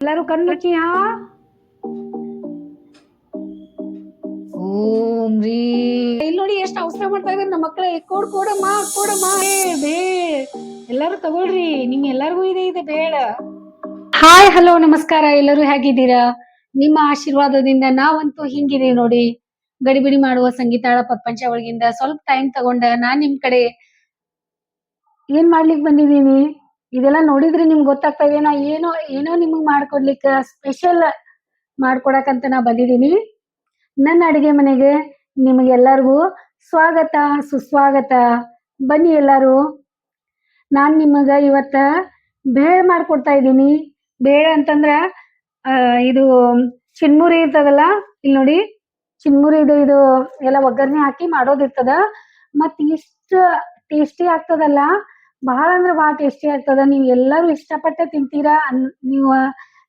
ಎಲ್ಲರೂ ಕಣ್ಣುಚ್ಚಿ ಹಾ? ಓಂ ರೀ. ಇಲ್ಲಿ ನೋಡಿ ಎಷ್ಟು ಅವಸರ ಮಾಡ್ತಾ ಇದಾರೆ ನಮ್ಮ ಮಕ್ಕಳ ಕೊಡ್ ಕೊಡಮ್ಮ ಕೊಡಮ್ಮ. ಬೇ. ಎಲ್ಲರೂ ತಗೊಳ್ರಿ ನಿಮ್ ಎಲ್ಲರಿಗೂ ಇದೆ ಇದೆ ಬೇಡ. ಹಾಯ್ ಹಲೋ ನಮಸ್ಕಾರ. ಎಲ್ಲರೂ ಹೇಗಿದ್ದೀರಾ? ನಿಮ್ಮ ಆಶೀರ್ವಾದದಿಂದ ನಾವಂತೂ ಹಿಂಗಿದೀವಿ ನೋಡಿ. ಗಡಿಬಿಡಿ ಮಾಡುವ ಸಂಗೀತಾಳ ಪ್ರಪಂಚ ಒಳಗಿಂದ ಸ್ವಲ್ಪ ಟೈಮ್ ತಗೊಂಡ ನಾನ್ ನಿಮ್ ಕಡೆ ಏನ್ ಮಾಡ್ಲಿಕ್ ಬಂದಿದೀನಿ ಇದೆಲ್ಲ ನೋಡಿದ್ರೆ ನಿಮ್ಗೆ ಗೊತ್ತಾಗ್ತಾ ಇದೆ, ನಾ ಏನೋ ಏನೋ ನಿಮಗೆ ಮಾಡ್ಕೊಡ್ಲಿಕ್ಕೆ ಸ್ಪೆಷಲ್ ಮಾಡ್ಕೊಡಕಂತ ನಾ ಬಂದಿದೀನಿ ನನ್ನ ಅಡಿಗೆ ಮನೆಗೆ ನಿಮಗೆಲ್ಲರಿಗೂ ಸ್ವಾಗತ, ಸುಸ್ವಾಗತ. ಬನ್ನಿ ಎಲ್ಲರೂ. ನಾನ್ ನಿಮಗ ಇವತ್ತ ಬೇಳೆ ಮಾಡ್ಕೊಡ್ತಾ ಇದ್ದೀನಿ. ಬೇಳೆ ಅಂತಂದ್ರ ಇದು ಚಿನ್ಮುರಿ ಇರ್ತದಲ್ಲ ಇಲ್ಲಿ ನೋಡಿ. ಚಿನ್ಮುರಿ ಇದು ಇದು ಎಲ್ಲ ಒಗ್ಗರಣೆ ಹಾಕಿ ಮಾಡೋದಿರ್ತದ. ಮತ್ ಇಷ್ಟ ಟೇಸ್ಟಿ ಆಗ್ತದಲ್ಲ ಬಹಳ ಅಂದ್ರೆ ಬಹಳ ಟೇಸ್ಟಿ ಆಗ್ತದ. ನೀವು ಎಲ್ಲರೂ ಇಷ್ಟಪಟ್ಟೆ ತಿಂತೀರಾ ಅನ್, ನೀವು,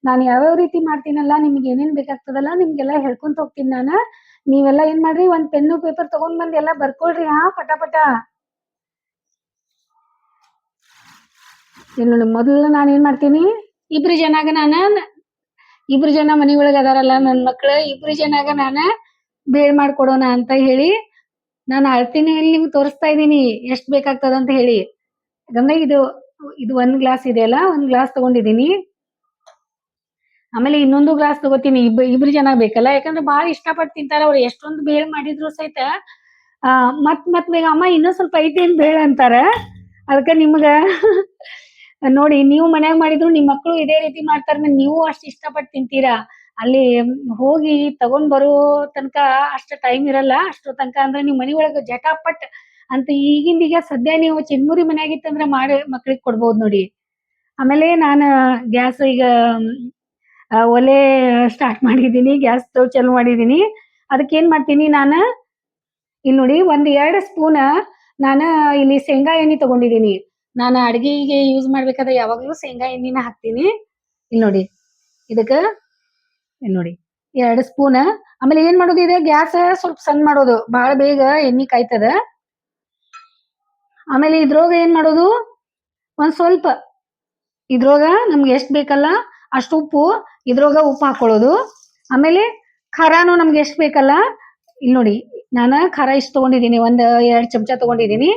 ನಾನು ಯಾವ್ಯಾವ ರೀತಿ ಮಾಡ್ತೀನಲ್ಲ, ನಿಮ್ಗೆ ಏನೇನ್ ಬೇಕಾಗ್ತದಲ್ಲ, ನಿಮ್ಗೆಲ್ಲ ಹೇಳ್ಕೊಂತ ಹೋಗ್ತೀನಿ ನಾನು. ನೀವೆಲ್ಲ ಏನ್ ಮಾಡ್ರಿ, ಒಂದ್ ಪೆನ್ನು, ಪೇಪರ್ ತಗೊಂಡ್ ಬಂದ್ ಎಲ್ಲ ಬರ್ಕೊಳ್ರಿ, ಹಾ, ಪಟ ಪಟ. ಏನ್ ನೋಡಿ ಮೊದಲು ನಾನು ಏನ್ ಮಾಡ್ತೀನಿ? ಇಬ್ರು ಜನಾಗ ನಾನ, ಇಬ್ರು ಜನ ಮನಿ ಒಳಗ ಅದಾರಲ್ಲ ನನ್ ಮಕ್ಳು, ಇಬ್ರು ಜನಾಗ ನಾನ ಬೇಳ್ ಮಾಡ್ಕೊಡೋಣ ಅಂತ ಹೇಳಿ ನಾನು ಅಳ್ತೀನಿ ಇಲ್ಲಿ ನಿಮ್ಗೆ ತೋರಿಸ್ತಾ ಇದ್ದೀನಿ, ಎಷ್ಟ್ ಬೇಕಾಗ್ತದ ಅಂತ ಹೇಳಿ. ಯಾಕಂದ್ರೆ ಇದು ಇದು ಒಂದ್ ಗ್ಲಾಸ್ ಇದೆ ಅಲ್ಲ, ಒಂದ್ ಗ್ಲಾಸ್ ತಗೊಂಡಿದೀನಿ ಆಮೇಲೆ ಇನ್ನೊಂದು ಗ್ಲಾಸ್ ತಗೋತೀನಿ, ಇಬ್ಬ, ಇಬ್ರು ಜನ ಬೇಕಲ್ಲ, ಯಾಕಂದ್ರೆ ಬಾಳ ಇಷ್ಟಪಟ್ಟು ತಿಂತಾರ ಅವ್ರು, ಎಷ್ಟೊಂದು ಬೇಳೆ ಮಾಡಿದ್ರು ಸಹಿತ. ಆ, ಮತ್ ಮತ್ ಬೇಗ, ಅಮ್ಮ ಇನ್ನೂ ಸ್ವಲ್ಪ ಐತೇನ್ ಬೇಳೆ ಅಂತಾರ. ಅದಕ್ಕೆ ನಿಮ್ಗ ನೋಡಿ, ನೀವು ಮನ್ಯಾಗ ಮಾಡಿದ್ರು, ನಿಮ್ ಮಕ್ಕಳು ಇದೇ ರೀತಿ ಮಾಡ್ತಾರ ನೀವು ಅಷ್ಟು ಇಷ್ಟಪಟ್ಟು ತಿಂತೀರಾ? ಅಲ್ಲಿ ಹೋಗಿ ತಗೊಂಡ್ ಬರೋ ತನಕ ಅಷ್ಟು ಟೈಮ್ ಇರಲ್ಲ, ಅಷ್ಟು ತನಕ ಅಂದ್ರೆ ನೀವು ಮನಿ ಒಳಗ ಜಟಾಪಟ್ ಅಂತ ಈಗಿಂದ ಈಗ ಸದ್ಯ ನೀವು ಚಿನ್ಮುರಿ ಮನ್ಯಾಗಿತ್ತಂದ್ರ ಮಾಡಿ ಮಕ್ಳಿಗೆ ಕೊಡ್ಬೋದು ನೋಡಿ. ಆಮೇಲೆ ನಾನು ಗ್ಯಾಸ್ ಈಗ ಒಲೆ ಸ್ಟಾರ್ಟ್ ಮಾಡಿದ್ದೀನಿ, ಗ್ಯಾಸ್ ಸ್ಟವ್ ಚಾಲು ಮಾಡಿದ್ದೀನಿ. ಅದಕ್ಕೆ ಏನ್ ಮಾಡ್ತೀನಿ ನಾನು, ಇಲ್ಲಿ ನೋಡಿ ಒಂದ್ ಎರಡು ಸ್ಪೂನ್ ನಾನು ಇಲ್ಲಿ ಶೇಂಗಾ ಎಣ್ಣೆ ತಗೊಂಡಿದೀನಿ ನಾನು ಅಡ್ಗೆಗೆ ಯೂಸ್ ಮಾಡ್ಬೇಕಾದ್ರೆ ಯಾವಾಗ್ಲೂ ಶೇಂಗಾ ಎಣ್ಣೆನ ಹಾಕ್ತೀನಿ. ಇಲ್ಲಿ ನೋಡಿ, ಇದಕ್ಕ ನೋಡಿ, ಎರಡು ಸ್ಪೂನ್. ಆಮೇಲೆ ಏನ್ ಮಾಡೋದು ಇದೆ, ಗ್ಯಾಸ್ ಸ್ವಲ್ಪ ಸಣ್ಣ ಮಾಡೋದು ಬಹಳ ಬೇಗ ಎಣ್ಣೆ ಕಾಯ್ತದ. ಆಮೇಲೆ ಇದ್ರೋಗ ಏನ್ ಮಾಡೋದು? ಒಂದ್ ಸ್ವಲ್ಪ. ಇದ್ರೊಳಗ ನಮ್ಗೆ ಎಷ್ಟ್ ಬೇಕಲ್ಲ ಅಷ್ಟು ಉಪ್ಪು ಇದ್ರೊಳಗ ಉಪ್ಪು ಹಾಕೊಳ್ಳೋದು. ಆಮೇಲೆ ಖಾರಾನು ನಮ್ಗೆ ಎಷ್ಟ್ ಬೇಕಲ್ಲ? ಇಲ್ಲಿ ನೋಡಿ, ನಾನು ಖಾರ ಇಷ್ಟು ತಗೊಂಡಿದ್ದೀನಿ, ಒಂದ್ ಎರಡ್ ಚಮಚ ತಗೊಂಡಿದೀನಿ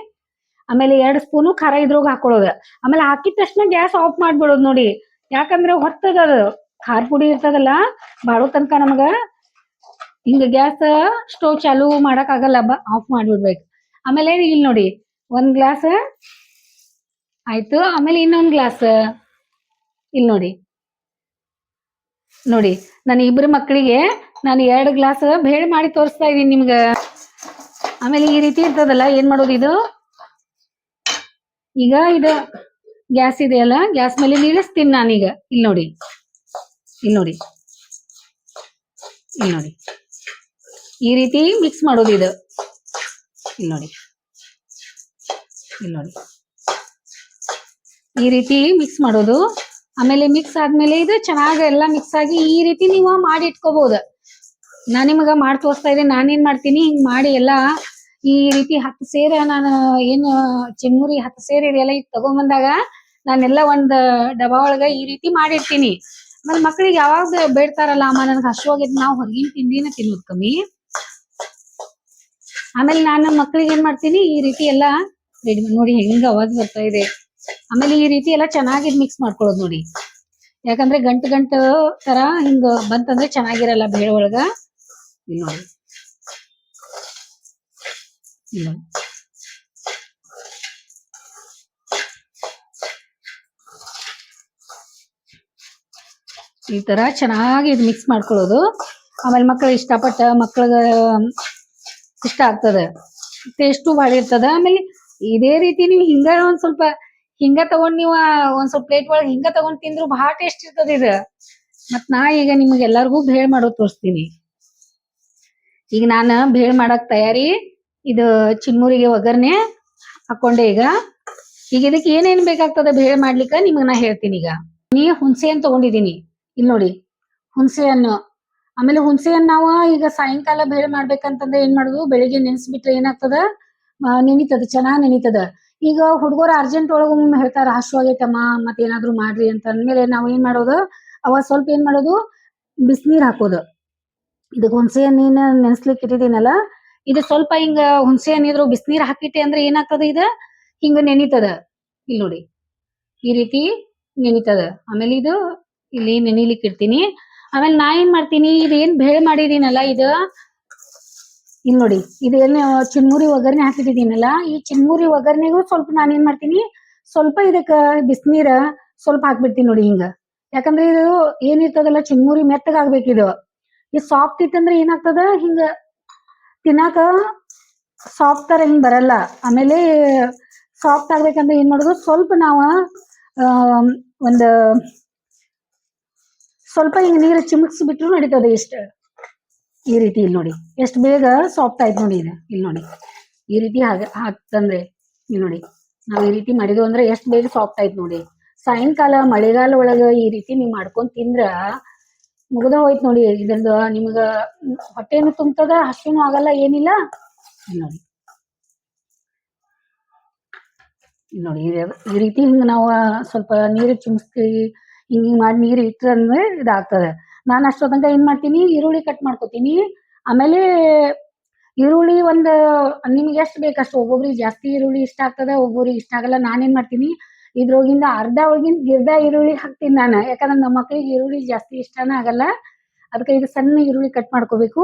ಆಮೇಲೆ ಎರಡ್ ಸ್ಪೂನು ಖಾರ ಇದ್ರೋಗ ಹಾಕೊಳ್ಳೋದು. ಆಮೇಲೆ ಹಾಕಿದ ತಕ್ಷಣ ಗ್ಯಾಸ್ ಆಫ್ ಮಾಡ್ಬಿಡೋದು ನೋಡಿ. ಯಾಕಂದ್ರೆ ಹೊತ್ತದ ಅದು. ಖಾರ ಪುಡಿ ಇರ್ತದಲ್ಲ ಬಾಡೋ ತನಕ ನಮಗ ಹಿಂಗ ಗ್ಯಾಸ್ ಸ್ಟೋವ್ ಚಾಲು ಮಾಡಕ್ ಆಗಲ್ಲ ಆಫ್ ಮಾಡ್ಬಿಡ್ಬೇಕು. ಆಮೇಲೆ ಇಲ್ಲಿ ನೋಡಿ ಒಂದ್ ಗ್ಲಾಸ್? ಆಯ್ತು, ಆಮೇಲೆ ಇನ್ನೊಂದ್ ಗ್ಲಾಸ್. ಇಲ್ಲಿ ನೋಡಿ. ನೋಡಿ, ನಾನು ಇಬ್ರು ಮಕ್ಕಳಿಗೆ ನಾನು ಎರಡು ಗ್ಲಾಸ್ ಬೇಳೆ ಮಾಡಿ ತೋರಿಸ್ತಾ ಇದೀನಿ ನಿಮ್ಗ. ಆಮೇಲೆ ಈ ರೀತಿ ಇರ್ತದಲ್ಲ, ಏನ್ ಮಾಡೋದು ಇದು? ಈಗ ಇದು ಗ್ಯಾಸ್ ಇದೆಯಲ್ಲ ಗ್ಯಾಸ್ ಮೇಲೆ ನಿಲ್ಲಿಸ್ತೀನಿ ನಾನೀಗ ಇಲ್ಲಿ ನೋಡಿ. ಇಲ್ಲಿ ನೋಡಿ. ಇಲ್ಲಿ ನೋಡಿ. ಈ ರೀತಿ ಮಿಕ್ಸ್ ಮಾಡೋದು ಇದು. ಇಲ್ಲಿ ನೋಡಿ. ಇಲ್ಲಿ. ಈ ರೀತಿ ಮಿಕ್ಸ್ ಮಾಡೋದು. ಆಮೇಲೆ ಮಿಕ್ಸ್ ಆದ್ಮೇಲೆ ಇದು ಚೆನ್ನಾಗಿ ಎಲ್ಲ ಮಿಕ್ಸ್ ಆಗಿ ಈ ರೀತಿ ನೀವು ಮಾಡಿ ಇಟ್ಕೋಬಹುದು ನಾನ್ ನಿಮಗ ಮಾಡಿ ತೋರಿಸ್ತಾ ಇದ್ದೀನಿ. ನಾನೇನ್ ಮಾಡ್ತೀನಿ? ಹಿಂಗ್ ಮಾಡಿ ಎಲ್ಲ ಈ ರೀತಿ ಹತ್ತು ಸೇರೆ ನಾನು ಏನು ಚೆನ್ನೂರಿ ಹತ್ತು ಸೇರೆ ಇದೆಯಲ್ಲ ಈಗ ತಗೊಂಬಂದಾಗ ನಾನೆಲ್ಲ ಒಂದ್ ಡಬ್ಬ ಒಳಗ ಈ ರೀತಿ ಮಾಡಿರ್ತೀನಿ. ಆಮೇಲೆ ಮಕ್ಳಿಗೆ ಯಾವಾಗ ಬೇಡ್ತಾರಲ್ಲ, ಅಮ್ಮ ನನ್ಗೆ ಹಸುವಾಗಿದ್ ನಾವು ಹೊರಗಿನ ತಿಂಡಿನ ತಿನ್ನೋದು ಕಮ್ಮಿ. ಆಮೇಲೆ ನಾನು ಮಕ್ಳಿಗೆ ಏನ್ ಮಾಡ್ತೀನಿ? ಈ ರೀತಿ ಎಲ್ಲ ರೆಡಿ ನೋಡಿ ಹೆಂಗ ಅವಾಜ್ ಬರ್ತಾ ಇದೆ. ಆಮೇಲೆ ಈ ರೀತಿ ಎಲ್ಲ ಚೆನ್ನಾಗಿ ಮಿಕ್ಸ್ ಮಾಡ್ಕೊಳ್ಳೋದು ನೋಡಿ. ಯಾಕಂದ್ರೆ ಗಂಟು ಗಂಟು ತರ ಹಿಂಗ ಬಂತಂದ್ರೆ ಚೆನ್ನಾಗಿರಲ್ಲ ಬೇಳೆ ಒಳಗ. ನೋಡಿ. ಈ ತರ ಚೆನ್ನಾಗಿ ಇದು ಮಿಕ್ಸ್ ಮಾಡ್ಕೊಳ್ಳೋದು. ಆಮೇಲೆ ಮಕ್ಕಳು ಇಷ್ಟಪಟ್ಟ ಮಕ್ಕಳಿಗೆ ಇಷ್ಟ ಆಗ್ತದೆ. ಟೇಸ್ಟು ಭಾಳ ಇರ್ತದ. ಆಮೇಲೆ ಇದೇ ರೀತಿ ನೀವು ಹಿಂಗ ಒಂದ್ ಸ್ವಲ್ಪ ಹಿಂಗ ತಗೊಂಡ್ ನೀವು ಒಂದ್ ಸ್ವಲ್ಪ ಪ್ಲೇಟ್ ಒಳಗ್ ಹಿಂಗ ತಗೊಂಡ್ ತಿಂದ್ರು ಬಹಳ ಟೇಸ್ಟ್ ಇರ್ತದ ಇದು. ಮತ್ ನಾ ಈಗ ನಿಮ್ಗೆ ಎಲ್ಲಾರ್ಗು ಭೇಳ್ ಮಾಡೋದ್ ತೋರಿಸ್ತೀನಿ. ಈಗ ನಾನು ಭೇಳ್ ಮಾಡಕ್ ತಯಾರಿ, ಇದು ಚಿನ್ಮೂರಿಗೆ ಒಗ್ಗರಣೆ ಹಾಕೊಂಡೆ ಈಗ. ಈಗ ಇದಕ್ಕೆ ಏನೇನ್ ಬೇಕಾಗ್ತದ ಭೇಳ್ ಮಾಡ್ಲಿಕ್ಕೆ ನಿಮಗ್ ನಾ ಹೇಳ್ತೀನಿ ಈಗ. ನೀ ಹುಣಸೆ ಹಣ್ಣು ತಗೊಂಡಿದೀನಿ. ಇಲ್ಲಿ ನೋಡಿ ಹುಣಸೆ ಹಣ್ಣು ಆಮೇಲೆ ಹುಣಸೆ ಹಣ್ಣು ನಾವು ಈಗ ಸಾಯಂಕಾಲ ಬೇಳೆ ಮಾಡ್ಬೇಕಂತಂದ್ರೆ ಏನ್ ಮಾಡುದು? ಬೆಳಿಗ್ಗೆ ನೆನ್ಸ್ಬಿಟ್ರೆ ಏನಾಗ್ತದ? ನೆನಿತದ, ಚೆನ್ನಾಗ್ ನೆನಿತದ. ಈಗ ಹುಡುಗರು ಅರ್ಜೆಂಟ್ ಒಳಗೊಮ್ಮೆ ಹೇಳ್ತಾರ ಹಸು ಆಗೈತಮ್ಮ, ಮತ್ತೇನಾದ್ರೂ ಮಾಡ್ರಿ ಅಂತ ಅಂದ್ಮೇಲೆ ನಾವ್ ಏನ್ ಮಾಡೋದು, ಅವಾಗ ಸ್ವಲ್ಪ ಏನ್ ಮಾಡೋದು, ಬಿಸಿನೀರ್ ಹಾಕೋದು. ಇದಕ್ಕೆ ಹುಣಸೆ ಹಣ್ಣಿನ ನೆನ್ಸ್ಲಿಕ್ಕೆ ಇಟ್ಟಿದ್ದೀನಲ್ಲ, ಇದು ಸ್ವಲ್ಪ ಹಿಂಗ ಹುಣಸೆ ಹಣ್ಣಿದ್ರು ಬಿಸಿನೀರ್ ಹಾಕಿಟ್ಟೆ ಅಂದ್ರೆ ಏನಾಗ್ತದ ಇದ? ಹಿಂಗ ನೆನಿತದ. ಇಲ್ಲಿ ನೋಡಿ, ಈ ರೀತಿ ನೆನಿತದ. ಆಮೇಲೆ ಇದು ಇಲ್ಲಿ ನೆನಿಲಿಕ್ಕೆ ಇಡ್ತೀನಿ. ಆಮೇಲೆ ನಾ ಏನ್ ಮಾಡ್ತೀನಿ, ಇದೇನ್ ಬೇಳೆ ಮಾಡಿದೀನಲ್ಲ ಇದು? ಇಲ್ಲಿ ನೋಡಿ ಇದೇನು ಚಿನ್ಮೂರಿ ಒಗ್ಗರಣೆ ಹಾಕಿಟ್ಟಿದ್ದೀನಲ್ಲ, ಈ ಚಿನ್ಮೂರಿ ಒಗ್ಗರಣೆಗೂ ಸ್ವಲ್ಪ ನಾನು ಏನ್ ಮಾಡ್ತೀನಿ, ಸ್ವಲ್ಪ ಇದಕ್ಕ ಬಿಸಿನೀರ ಸ್ವಲ್ಪ ಹಾಕ್ಬಿಡ್ತೀನಿ ನೋಡಿ ಹಿಂಗ. ಯಾಕಂದ್ರೆ ಇದು ಏನಿರ್ತದಲ್ಲ ಚಿನ್ಮೂರಿ ಮೆತ್ತಗ ಈ ಇದು ಇದು ಸಾಫ್ಟ್ ಇತ್ತಂದ್ರೆ ಏನಾಗ್ತದ, ಹಿಂಗ ತಿನ್ನಾಕ ಸಾಫ್ಟ್ ತರ ಹಿಂಗ್ ಬರಲ್ಲ. ಆಮೇಲೆ ಸಾಫ್ಟ್ ಆಗ್ಬೇಕಂದ್ರೆ ಏನ್ ಮಾಡೋದು, ಸ್ವಲ್ಪ ನಾವು ಒಂದು ಸ್ವಲ್ಪ ಹಿಂಗ ನೀರು ಚಿಮುಕ್ಸಿ ಬಿಟ್ರು ನಡೀತದೆ ಇಷ್ಟ. ಈ ರೀತಿ ಇಲ್ಲಿ ನೋಡಿ. ಎಷ್ಟು ಬೇಗ ಸಾಫ್ಟ್ ಆಯ್ತು ನೋಡಿ ಇದು. ಇಲ್ಲಿ ನೋಡಿ. ಈ ರೀತಿ ಹಾಗೆ ಹಾಕ್ತಂದ್ರೆ ಇಲ್ಲಿ ನೋಡಿ. ನಾವು ಈ ರೀತಿ ಮಾಡಿದ್ವು ಅಂದ್ರೆ ಎಷ್ಟು ಬೇಗ ಸಾಫ್ಟ್ ಆಯ್ತು ನೋಡಿ. ಸಾಯಂಕಾಲ, ಮಳೆಗಾಲ ಒಳಗ ಈ ರೀತಿ ನೀವು ಮಾಡ್ಕೊಂಡ್ ತಿಂದ್ರ ಮುಗ್ದ ಹೋಯ್ತು ನೋಡಿ. ಇದ್ರದ್ದು ನಿಮ್ಗ ಹೊಟ್ಟೆನು ತುಂಬ್ತದ, ಹಸಿನೂ ಆಗಲ್ಲ, ಏನಿಲ್ಲ. ನೋಡಿ. ನೋಡಿ, ಈ ರೀತಿ ಹಿಂಗ ನಾವು ಸ್ವಲ್ಪ ನೀರು ಚಿಮ್ಸ್ತೀವಿ ಹಿಂಗ ಹಿಂಗ್ ಮಾಡಿ ನೀರು ಇಟ್ಟಂದ್ರೆ ಇದಾಗ್ತದೆ. ನಾನು ಅಷ್ಟೋ ಏನ್ ಮಾಡ್ತೀನಿ? ಈರುಳ್ಳಿ ಕಟ್ ಮಾಡ್ಕೊತೀನಿ. ಆಮೇಲೆ ಈರುಳ್ಳಿ ಒಂದು, ನಿಮ್ಗೆ ಎಷ್ಟು ಬೇಕಷ್ಟು ಒಬ್ಬೊಬ್ರಿಗೆ ಜಾಸ್ತಿ ಈರುಳ್ಳಿ ಇಷ್ಟ ಆಗ್ತದ, ಒಬ್ಬೊಬ್ರಿಗೆ ಇಷ್ಟ ಆಗಲ್ಲ ನಾನೇನ್ ಮಾಡ್ತೀನಿ? ಇದ್ರೊಳಗಿಂದ ಅರ್ಧ ಒಳಗಿಂದ ಗಿರ್ದ ಈರುಳ್ಳಿ ಹಾಕ್ತೀನಿ ನಾನು. ಯಾಕಂದ್ರೆ ನಮ್ಮ ಮಕ್ಳಿಗೆ ಈರುಳ್ಳಿ ಜಾಸ್ತಿ ಇಷ್ಟನ ಆಗಲ್ಲ. ಅದಕ್ಕೆ ಇದು ಸಣ್ಣ ಈರುಳ್ಳಿ ಕಟ್ ಮಾಡ್ಕೋಬೇಕು.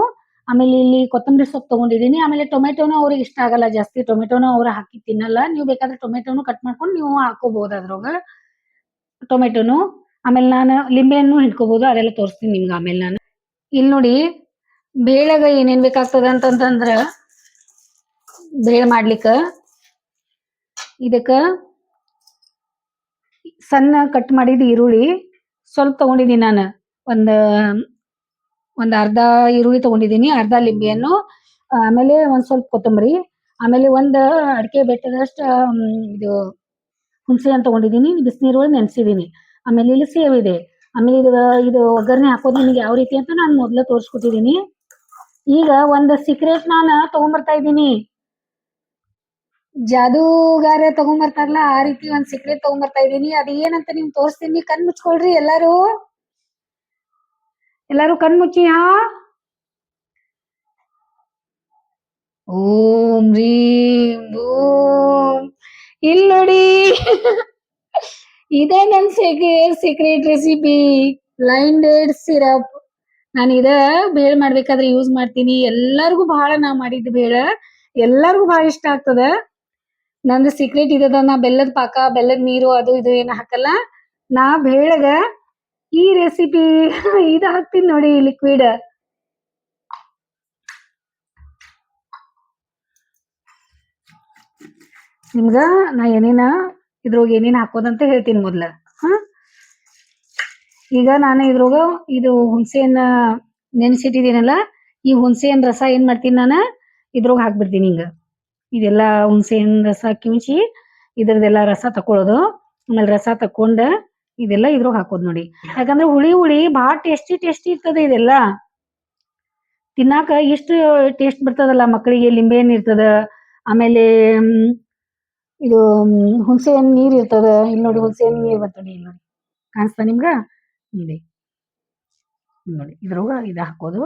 ಆಮೇಲೆ ಇಲ್ಲಿ ಕೊತ್ತಂಬರಿ ಸೊಪ್ಪು ತಗೊಂಡಿದ್ದೀನಿ. ಆಮೇಲೆ ಟೊಮೆಟೊನು ಅವ್ರಿಗೆ ಇಷ್ಟ ಆಗಲ್ಲ ಜಾಸ್ತಿ. ಟೊಮೆಟೊನು ಅವ್ರು ಹಾಕಿ ತಿನ್ನಲ್ಲ. ನೀವು ಬೇಕಾದ್ರೆ ಟೊಮೆಟೊನು ಕಟ್ ಮಾಡ್ಕೊಂಡು ನೀವು ಹಾಕೋಬಹುದು ಅದ್ರೊಳಗ. ಟೊಮೆಟೊನು ಆಮೇಲೆ ನಾನು ಲಿಂಬೆಹಣ್ಣು ಹಿಡ್ಕೋಬಹುದು ಅದೆಲ್ಲ ತೋರಿಸ್ತೀನಿ ನಿಮ್ಗೆ ಆಮೇಲೆ ನಾನು. ಇಲ್ಲಿ ನೋಡಿ, ಬೇಳೆಗ ಏನೇನ್ ಬೇಕಾಗ್ತದ ಅಂತಂತಂದ್ರ ಬೇಳೆ ಮಾಡ್ಲಿಕ್ಕ. ಇದಕ್ಕ ಸಣ್ಣ ಕಟ್ ಮಾಡಿದ ಈರುಳ್ಳಿ, ಸ್ವಲ್ಪ ತಗೊಂಡಿದ್ದೀನಿ ನಾನು. ಒಂದ್ ಒಂದ್ ಅರ್ಧ ಈರುಳ್ಳಿ ತಗೊಂಡಿದ್ದೀನಿ ಅರ್ಧ ಲಿಂಬೆಹಣ್ಣು, ಆಮೇಲೆ ಒಂದ್ ಸ್ವಲ್ಪ ಕೊತ್ತಂಬರಿ, ಆಮೇಲೆ ಒಂದ್ ಅಡಿಕೆ ಬೆಟ್ಟದಷ್ಟು ಇದು ಹುಣಸೆ ಹಣ್ಣು ತಗೊಂಡಿದ್ದೀನಿ ಬಿಸಿನೀರು ನೆನ್ಸಿದೀನಿ. ಆಮೇಲೆ ಇಲ್ಲಿ ಸೇವ್ ಇದೆ. ಆಮೇಲೆ ಇದು ಇದು ಒಗ್ಗರಣೆ ಹಾಕೋದು ನಿಮಗೆ ಯಾವ ರೀತಿ ಅಂತ ನಾನು ಮೊದಲು ತೋರಿಸ್ಕೊಟ್ಟಿದ್ದೀನಿ ಈಗ ಒಂದು ಸೀಕ್ರೆಟ್ ನಾನು ತಗೊಂಬರ್ತಾ ಇದ್ದೀನಿ. ಜಾದೂಗಾರ ತಗೊಂಬರ್ತಾರಲ್ಲ, ಆ ರೀತಿ ಒಂದ್ ಸೀಕ್ರೆಟ್ ತಗೊಂಬರ್ತಾ ಇದ್ದೀನಿ. ಅದು ಏನಂತ ನಿಮ್ಗೆ ತೋರಿಸ್ತೀನಿ. ಕಣ್ ಮುಚ್ಕೊಳ್ರಿ ಎಲ್ಲಾರು. ಎಲ್ಲಾರು ಕಣ್ ಮುಚ್ಚಿ, ಹಾ? ಓಂ, ರೀಂ ಓಂ ಇಲ್ಲಿ ನೋಡಿ ಇದೇ ನನ್ secret recipe line date syrup ನಾನು ಇದ ಬೇಳೆ ಮಾಡ್ಬೇಕಾದ್ರೆ ಯೂಸ್ ಮಾಡ್ತೀನಿ. ಎಲ್ಲರಿಗೂ ಬಹಳ ನಾ ಮಾಡಿದ ಬೇಳೆ, ಎಲ್ಲರಿಗೂ ಬಹಳ ಇಷ್ಟ ಆಗ್ತದ. ನಂದು ಸೀಕ್ರೆಟ್ ಇದದ ನಾ ಬೆಲ್ಲದ ಪಾಕ, ಬೆಲ್ಲದ ನೀರು, ಅದು ಇದು ಏನು ಹಾಕಲ್ಲ. ನಾ ಬೇಳೆಗ ಈ ರೆಸಿಪಿ ಇದು ಹಾಕ್ತೀನಿ ನೋಡಿ ಲಿಕ್ವಿಡ್ ನಿಮ್ಗ ನಾ ಏನೇನ ಇದ್ರೊಳಗೆ ಏನೇನ್ ಹಾಕೋದಂತ ಹೇಳ್ತೀನಿ ಮೊದ್ಲ. ಹಾ? ಈಗ ನಾನು ಇದ್ರೊಳಗ ಇದು ಹುಣಸೆಹಣ್ಣ ನೆನ್ಸಿಟ್ಟಿದೇನಲ್ಲ, ಈ ಹುಣಸೆಹಣ್ಣ ರಸ ಏನ್ ಮಾಡ್ತೀನಿ ನಾನು? ಇದ್ರೊಳಗೆ ಹಾಕ್ಬಿಡ್ತೀನಿ ಹಿಂಗ. ಇದೆಲ್ಲ ಹುಣಸೆಹಣ್ಣ ರಸ ಕಿಂಚಿ ಇದ್ರದೆಲ್ಲ ರಸ ತಕೊಳ್ಳೋದು ಆಮೇಲೆ ರಸ ತಕೊಂಡ ಇದೆಲ್ಲ ಇದ್ರೊಳಗೆ ಹಾಕೋದು ನೋಡಿ. ಯಾಕಂದ್ರೆ ಹುಳಿ ಹುಳಿ ಭಾಳ ಟೇಸ್ಟಿ ಟೇಸ್ಟಿ ಇರ್ತದ ಇದೆಲ್ಲ. ತಿನ್ನಾಕ ಇಷ್ಟು ಟೇಸ್ಟ್ ಬರ್ತದಲ್ಲ ಮಕ್ಕಳಿಗೆ ಲಿಂಬೆ ಹಣ್ಣು ಇರ್ತದ, ಆಮೇಲೆ ಇದು ಹುಣಸೆ ಹಣ್ಣು ನೀರ್ ಇರ್ತದ. ಇಲ್ಲಿ ನೋಡಿ ಹುಣಸೆ ಹಣ್ಣು ನೀರ್ ಬರ್ತದ ಇಲ್ಲಿ ನೋಡಿ. ಕಾಣಿಸ್ತಾ ನಿಮ್ಗ? ನೋಡಿ. ನೋಡಿ ಇದ್ರೊಳಗ ಇದ ಹಾಕೋದು.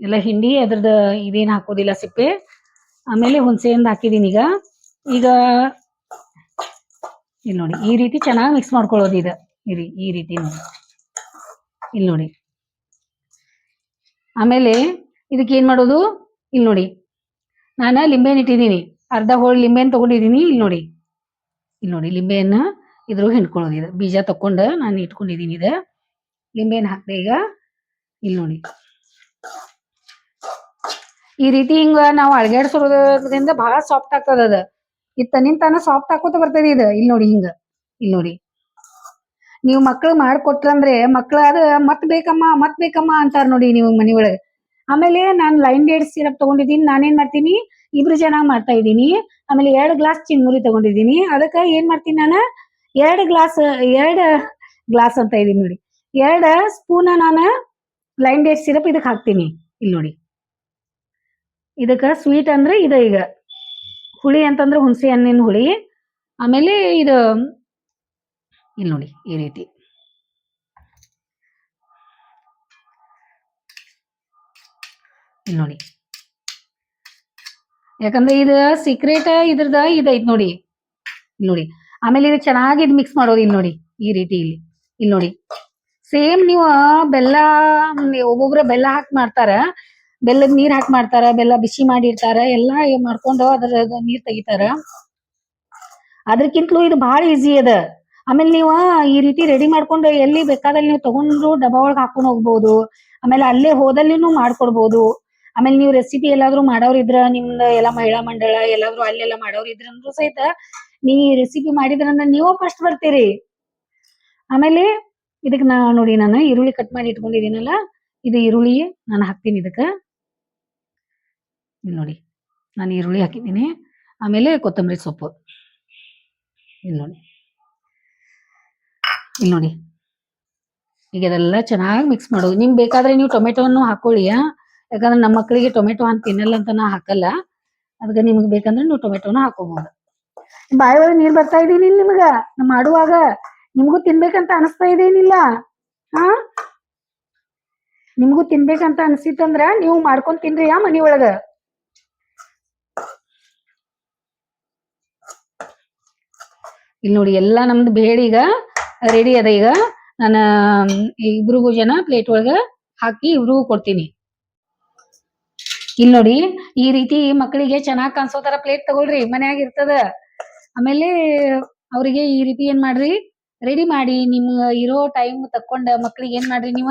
ಎಲ್ಲ ಹಿಂಡಿ ಅದ್ರದ ಇದೇನು ಹಾಕೋದಿಲ್ಲ ಸಿಪ್ಪೆ. ಆಮೇಲೆ ಹುಣಸೆ ಹಣ್ಣು ಹಾಕಿದೀನಿ ಈಗ. ಈಗ ಇಲ್ಲಿ ನೋಡಿ, ಈ ರೀತಿ ಚೆನ್ನಾಗಿ ಮಿಕ್ಸ್ ಮಾಡ್ಕೊಳ್ಳೋದು ಇದು. ಇರಿ, ಈ ರೀತಿ ನೋಡಿ. ಇಲ್ಲಿ ನೋಡಿ. ಆಮೇಲೆ ಇದಕ್ಕೆ ಏನ್ ಮಾಡೋದು? ಇಲ್ಲಿ ನೋಡಿ ನಾನು ಲಿಂಬೆಹಣ್ಣು ಇಟ್ಟಿದ್ದೀನಿ. ಅರ್ಧ ಹೋಳು ಲಿಂಬೆಹಣ್ಣು ತಗೊಂಡಿದ್ದೀನಿ. ಇಲ್ಲಿ ನೋಡಿ. ಇಲ್ಲಿ ನೋಡಿ ಲಿಂಬೆಹಣ್ಣು ಇದ್ರೂ ಹಿಂಡ್ಕೊಳ್ಳೋದು ಇದು. ಬೀಜ ತಕೊಂಡು ನಾನು ಇಟ್ಕೊಂಡಿದ್ದೀನಿ ಇದು. ಲಿಂಬೆಹಣ್ಣು ಹಾಕ್ದೆ ಈಗ ಇಲ್ಲಿ ನೋಡಿ. ಈ ರೀತಿ ಹಿಂಗ ನಾವು ಅಳಗ್ಯಾಡ್ಸೋದ್ರಿಂದ ಬಹಳ ಸಾಫ್ಟ್ ಆಗ್ತದ ಅದ. ಇದು ತನ್ನಿಂದ ತಾನ ಸಾಫ್ಟ್ ಹಾಕೋತ ಬರ್ತದೆ ಇದು. ಇಲ್ಲಿ ನೋಡಿ ಹಿಂಗ. ಇಲ್ಲಿ ನೋಡಿ. ನೀವು ಮಕ್ಳು ಮಾಡ್ಕೊಟ್ರಂದ್ರೆ ಮಕ್ಳು ಅದ ಮತ್ ಬೇಕಮ್ಮ ಮತ್ ಬೇಕಮ್ಮ ಅಂತಾರ ನೋಡಿ ನೀವು ಮನಿ ಒಳಗೆ ಆಮೇಲೆ ನಾನು ಲೈನ್ ಡೇಟ್ ಸಿರಪ್ ತಗೊಂಡಿದ್ದೀನಿ. ನಾನೇನ್ ಮಾಡ್ತೀನಿ? ಇಬ್ರು ಚೆನ್ನಾಗಿ ಮಾಡ್ತಾ ಇದ್ದೀನಿ. ಆಮೇಲೆ ಎರಡು ಗ್ಲಾಸ್ ಚಿನ್ಮುರಿ ತಗೊಂಡಿದ್ದೀನಿ. ಅದಕ್ಕೆ ಏನ್ ಮಾಡ್ತೀನಿ ನಾನು? ಎರಡು ಗ್ಲಾಸ್ ಎರಡು ಗ್ಲಾಸ್ ಅಂತ ಇದೀನಿ ನೋಡಿ. ಎರಡು ಸ್ಪೂನ ನಾನು ಲೈನ್ ಡೇಟ್ ಸಿರಪ್ ಇದಕ್ಕೆ ಹಾಕ್ತೀನಿ. ಇಲ್ಲಿ ನೋಡಿ. ಇದಕ್ಕೆ ಸ್ವೀಟ್ ಅಂದ್ರೆ ಇದು ಈಗ. ಹುಳಿ ಅಂತಂದ್ರೆ ಹುಣಸೆ ಹಣ್ಣಿನ ಹುಳಿ. ಆಮೇಲೆ ಇದು ಇಲ್ಲಿ ನೋಡಿ, ಈ ರೀತಿ. ಇಲ್ಲಿ ನೋಡಿ. ಯಾಕಂದ್ರೆ ಇದು ಸೀಕ್ರೆಟ್ ಇದ್ರದ ಇದೈತ್ ನೋಡಿ. ಇಲ್ಲಿ ನೋಡಿ. ಆಮೇಲೆ ಇದು ಚೆನ್ನಾಗಿ ಇದು ಮಿಕ್ಸ್ ಮಾಡೋದು ಇಲ್ಲಿ ನೋಡಿ, ಈ ರೀತಿ ಇಲ್ಲಿ. ಇಲ್ಲಿ ನೋಡಿ. ಸೇಮ್ ನೀವು ಬೆಲ್ಲ ಒಬ್ಬೊಬ್ರು ಬೆಲ್ಲ ಹಾಕಿ ಮಾಡ್ತಾರ. ಬೆಲ್ಲದ ನೀರ್ ಹಾಕಿ ಮಾಡ್ತಾರ, ಬೆಲ್ಲ ಬಿಸಿ ಮಾಡಿರ್ತಾರ, ಎಲ್ಲಾ ಮಾಡ್ಕೊಂಡು ಅದ್ರ ನೀರ್ ತೆಗಿತಾರ. ಅದ್ರಕ್ಕಿಂತಲೂ ಇದು ಬಹಳ ಈಸಿ ಅದ. ಆಮೇಲೆ ನೀವು ಈ ರೀತಿ ರೆಡಿ ಮಾಡ್ಕೊಂಡು ಎಲ್ಲಿ ಬೇಕಾದಲ್ಲಿ ನೀವು ತಗೊಂಡು ಡಬ್ಬ ಒಳಗೆ ಹಾಕೊಂಡು ಹೋಗ್ಬೋದು. ಆಮೇಲೆ ಅಲ್ಲೇ ಹೋದಲ್ಲಿನೂ ಮಾಡ್ಕೊಡ್ಬೋದು. ಆಮೇಲೆ ನೀವು ರೆಸಿಪಿ ಎಲ್ಲಾದ್ರೂ ಮಾಡೋರ್ ಇದ್ರ, ನಿಮ್ದ ಎಲ್ಲಾ ಮಹಿಳಾ ಮಂಡಳ ಎಲ್ಲಾದ್ರೂ ಅಲ್ಲೆಲ್ಲ ಮಾಡೋರ್ ಇದ್ರ ಅಂದ್ರೂ ಸಹಿತ ನೀ ರೆಸಿಪಿ ಮಾಡಿದ್ರಂದ್ರ ನೀವು ಫಸ್ಟ್ ಬರ್ತೀರಿ. ಆಮೇಲೆ ಇದಕ್ ನಾ ನೋಡಿ ನಾನು ಈರುಳ್ಳಿ ಕಟ್ ಮಾಡಿ ಇಟ್ಕೊಂಡಿದ್ದೀನಲ್ಲ ಇದು ಈರುಳ್ಳಿ ನಾನು ಹಾಕ್ತೀನಿ ಇದಕ್ಕ. ನೋಡಿ, ನಾನು ಈರುಳ್ಳಿ ಹಾಕಿದ್ದೀನಿ. ಆಮೇಲೆ ಕೊತ್ತಂಬರಿ ಸೊಪ್ಪು. ಇಲ್ಲಿ ನೋಡಿ. ಇಲ್ಲಿ ನೋಡಿ. ಈಗ ಅದೆಲ್ಲ ಚೆನ್ನಾಗಿ ಮಿಕ್ಸ್ ಮಾಡೋದು. ನಿಮ್ಗೆ ಬೇಕಾದ್ರೆ ನೀವು ಟೊಮೆಟೊವನ್ನು ಹಾಕೊಳ್ಳಿ. ಯಾಕಂದ್ರೆ ನಮ್ಮ ಮಕ್ಕಳಿಗೆ ಟೊಮೆಟೊ ಅಂತ ತಿನ್ನಲ್ಲ ಅಂತ ನಾ ಹಾಕಲ್ಲ. ಅದಕ್ಕೆ ನಿಮ್ಗೆ ಬೇಕಂದ್ರೆ ನೀವು ಟೊಮೆಟೊನ ಹಾಕೋಬಹುದು ಬಾಯಿ ಒಳಗೆ ನೀರ್ ಬರ್ತಾ ಇದೀನಿ ನಿಮ್ಗ? ಮಾಡುವಾಗ ನಿಮ್ಗೂ ತಿನ್ಬೇಕಂತ ಅನಿಸ್ತಾ ಇದೇನಿಲ್ಲ ಹಾ? ನಿಮ್ಗೂ ತಿನ್ಬೇಕಂತ ಅನ್ಸಿತ್ತಂದ್ರ ನೀವು ಮಾಡ್ಕೊಂಡ್ ತಿನ್ರಿ ಯಾ ಮನಿ ಒಳಗ? ಇಲ್ಲಿ ನೋಡಿ ಎಲ್ಲಾ ನಮ್ದು ಬೇಳೆ ಈಗ ರೆಡಿ ಅದ ಈಗ. ನಾನು ಇಬ್ರಿಗೂ ಜನ ಪ್ಲೇಟ್ ಒಳಗ ಹಾಕಿ ಇಬ್ರಿಗೂ ಕೊಡ್ತೀನಿ. ಇಲ್ಲಿ ನೋಡಿ, ಈ ರೀತಿ ಮಕ್ಕಳಿಗೆ ಚೆನ್ನಾಗ್ ಕಾಣಿಸೋ ತರ ಪ್ಲೇಟ್ ತಗೊಳ್ರಿ, ಮನ್ಯಾಗ ಇರ್ತದ. ಆಮೇಲೆ ಅವರಿಗೆ ಈ ರೀತಿ ಏನ್ ಮಾಡ್ರಿ ರೆಡಿ ಮಾಡಿ, ನಿಮ್ ಇರೋ ಟೈಮ್ ತಕ್ಕೊಂಡ ಮಕ್ಳಿಗೆ ಏನ್ ಮಾಡ್ರಿ ನೀವ?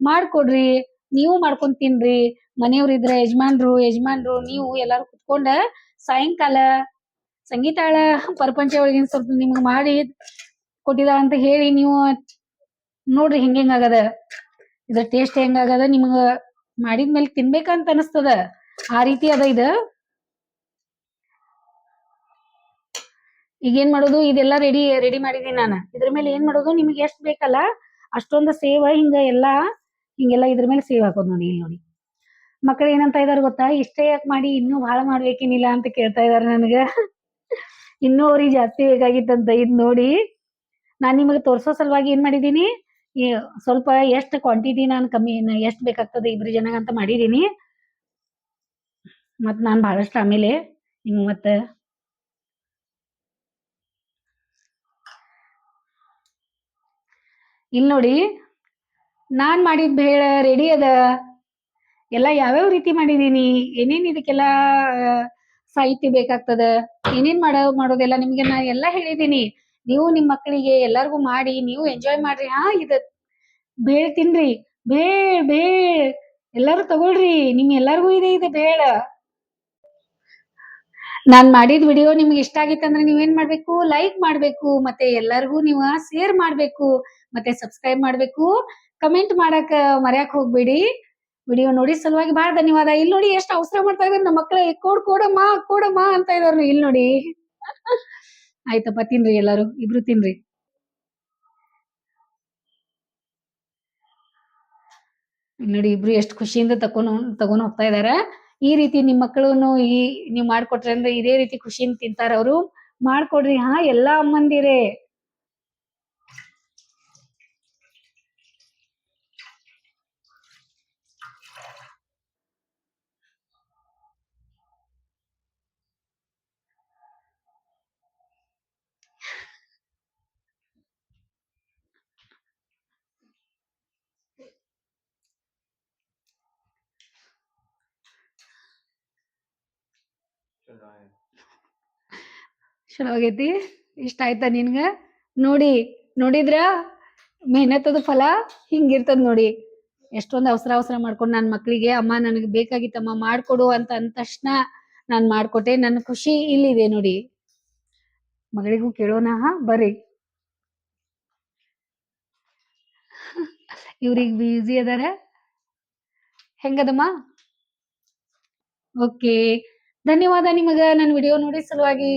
ಮಾಡ್ಕೊಡ್ರಿ. ನೀವು ಮಾಡ್ಕೊಂಡ್ ತಿನ್ರಿ. ಮನೆಯವ್ರ ಇದ್ರ ಯಜಮಾನ್ರು ಯಜಮಾನ್ರು, ನೀವು ಎಲ್ಲಾರು ಕುತ್ಕೊಂಡ ಸಾಯಂಕಾಲ ಸಂಗೀತಾಳ ಪ್ರಪಂಚ ಒಳಗಿನ ಸ್ವಲ್ಪ ನಿಮ್ಗ್ ಮಾಡಿ ಕೊಟ್ಟಿದ ಅಂತ ಹೇಳಿ ನೀವು ನೋಡ್ರಿ ಹೆಂಗ್ ಹೆಂಗ್ ಆಗದ. ಇದ್ರ ಟೇಸ್ಟ್ ಹೆಂಗ್ ಆಗದ, ನಿಮ್ಗ ಮಾಡಿದ್ಮೇಲೆ ತಿನ್ಬೇಕಂತ ಅನಸ್ತದ. ಆ ರೀತಿ ಅದ ಇದ. ಈಗ ಏನ್ ಮಾಡೋದು? ಇದೆಲ್ಲ ರೆಡಿ ರೆಡಿ ಮಾಡಿದೀನಿ ನಾನು. ಇದ್ರ ಮೇಲೆ ಏನ್ ಮಾಡೋದು? ನಿಮ್ಗೆ ಎಷ್ಟ್ ಬೇಕಲ್ಲ? ಅಷ್ಟೊಂದು ಸೇವ್ ಹಿಂಗ ಎಲ್ಲಾ, ಹಿಂಗೆಲ್ಲ ಇದ್ರ ಮೇಲೆ ಸೇವ್ ಹಾಕೋದು ನೋಡಿ, ಇಲ್ಲಿ ನೋಡಿ. ಮಕ್ಕಳು ಏನಂತ ಇದಾರೆ ಗೊತ್ತಾ? ಇಷ್ಟೇ ಯಾಕೆ ಮಾಡಿ, ಇನ್ನೂ ಬಹಳ ಮಾಡ್ಬೇಕೇನಿಲ್ಲ ಅಂತ ಕೇಳ್ತಾ ಇದಾರೆ ನನ್ಗ. ಇನ್ನೂ ಅವ್ರಿಗೆ ಜಾಸ್ತಿ ಬೇಕಾಗಿತ್ತಂತ ಇದ್ ನೋಡಿ. ನಾನ್ ನಿಮಗೆ ತೋರ್ಸೋ ಸಲುವಾಗಿ ಏನ್ ಮಾಡಿದೀನಿ? ಸ್ವಲ್ಪ ಎಷ್ಟು ಕ್ವಾಂಟಿಟಿ ನಾನು ಕಮ್ಮಿ ಎಷ್ಟು ಬೇಕಾಗ್ತದೆ ಇಬ್ರು ಜನಗ ಅಂತ ಮಾಡಿದೀನಿ. ಮತ್ತು ನಾನ್ ಬಹಳಷ್ಟು ಆಮೇಲೆ ಹಿಂಗೆ ಮತ್ತ ಇಲ್ಲಿ ನೋಡಿ, ನಾನ್ ಮಾಡಿದ ಬೇಳೆ ರೆಡಿ ಅದ. ಎಲ್ಲ ಯಾವ್ಯಾವ ರೀತಿ ಮಾಡಿದೀನಿ, ಏನೇನ್ ಇದಕ್ಕೆಲ್ಲ ಸಾಹಿತ್ಯ ಬೇಕಾಗ್ತದ, ಏನೇನ್ ಮಾಡೋ, ಮಾಡೋದೆಲ್ಲ ನಿಮ್ಗೆ ನಾ ಎಲ್ಲಾ ಹೇಳಿದೀನಿ. ನೀವು ನಿಮ್ ಮಕ್ಕಳಿಗೆ ಎಲ್ಲಾರ್ಗೂ ಮಾಡಿ, ನೀವು ಎಂಜಾಯ್ ಮಾಡ್ರಿ. ಹಾ, ಇದ ಬೇಳ್ ತಿನ್ರಿ. ಬೇಳ್ ಬೇಳ್ ಎಲ್ಲಾರು ತಗೊಳ್ರಿ. ನಿಮ್ ಎಲ್ಲಾರ್ಗು ಇದೆ ಇದೆ ಬೇಳ. ನಾನ್ ಮಾಡಿದ ವಿಡಿಯೋ ನಿಮ್ಗೆ ಇಷ್ಟ ಆಗಿತ್ತಂದ್ರೆ ನೀವೇನ್ ಮಾಡ್ಬೇಕು? ಲೈಕ್ ಮಾಡ್ಬೇಕು. ಮತ್ತೆ ಎಲ್ಲರಿಗೂ ನೀವು ಶೇರ್ ಮಾಡ್ಬೇಕು. ಮತ್ತೆ ಸಬ್ಸ್ಕ್ರೈಬ್ ಮಾಡ್ಬೇಕು. ಕಮೆಂಟ್ ಮಾಡಕ್ ಮರ್ಯಾಕ್ ಹೋಗ್ಬೇಡಿ. ವಿಡಿಯೋ ನೋಡಿ ಸಲುವಾಗಿ ಬಹಳ ಧನ್ಯವಾದ. ಇಲ್ಲಿ ನೋಡಿ ಎಷ್ಟು ಅವಸರ ಮಾಡ್ತಾ ಇದಾರೆ ನಮ್ಮ ಮಕ್ಕಳ ಕೋಡ್, ಕೊಡಮ್ಮ ಕೊಡಮ್ಮ ಅಂತ ಇದಾರ ಇಲ್ಲಿ ನೋಡಿ ಆಯ್ತಪ್ಪ, ತಿನ್ರಿ ಎಲ್ಲಾರು, ಇಬ್ರು ತಿನ್ರಿ. ನೋಡಿ, ಇಬ್ರು ಎಷ್ಟು ಖುಷಿಯಿಂದ ತಕೊಂಡು ತಗೊಂಡ್ ಹೋಗ್ತಾ ಇದಾರ. ಈ ರೀತಿ ನಿಮ್ ಮಕ್ಕಳು ಈ, ನೀವ್ ಮಾಡ್ಕೊಟ್ರಿ ಅಂದ್ರೆ ಇದೇ ರೀತಿ ಖುಷಿಯಿಂದ ತಿಂತಾರ ಅವರು. ಮಾಡ್ಕೊಡ್ರಿ, ಹಾ, ಎಲ್ಲಾ ಅಮ್ಮಂದಿರೇ. ಚಲೋ ಆಗೈತಿ ಇಷ್ಟ ಆಯ್ತಾ ನಿನ್ಗ? ನೋಡಿ, ನೋಡಿದ್ರ ಮೆಹನತದ ಫಲ ಹಿಂಗಿರ್ತದ ನೋಡಿ. ಎಷ್ಟೊಂದು ಅವಸರ ಅವಸರ ಮಾಡ್ಕೊಂಡು ನನ್ನ ಮಕ್ಕಳಿಗೆ ಅಮ್ಮ, ನನಗೆ ಬೇಕಾಗಿತ್ತಮ್ಮ, ಮಾಡ್ಕೊಡು ಅಂತ ಅಂದ ತಕ್ಷಣ ನಾನು ಮಾಡ್ಕೊಟ್ಟೆ. ನನ್ನ ಖುಷಿ ಇಲ್ಲಿದೆ ನೋಡಿ. ಮಗಳಿಗೂ ಕೇಳೋಣ, ಹಾ, ಬರ್ರಿ. ಇವ್ರಿಗೆ ಬ್ಯುಸಿ ಅದಾರ. ಹೆಂಗದಮ್ಮ? ಓಕೆ ಧನ್ಯವಾದ ನಿಮಗ ನನ್ನ ವಿಡಿಯೋ ನೋಡಿ ಸಲುವಾಗಿ.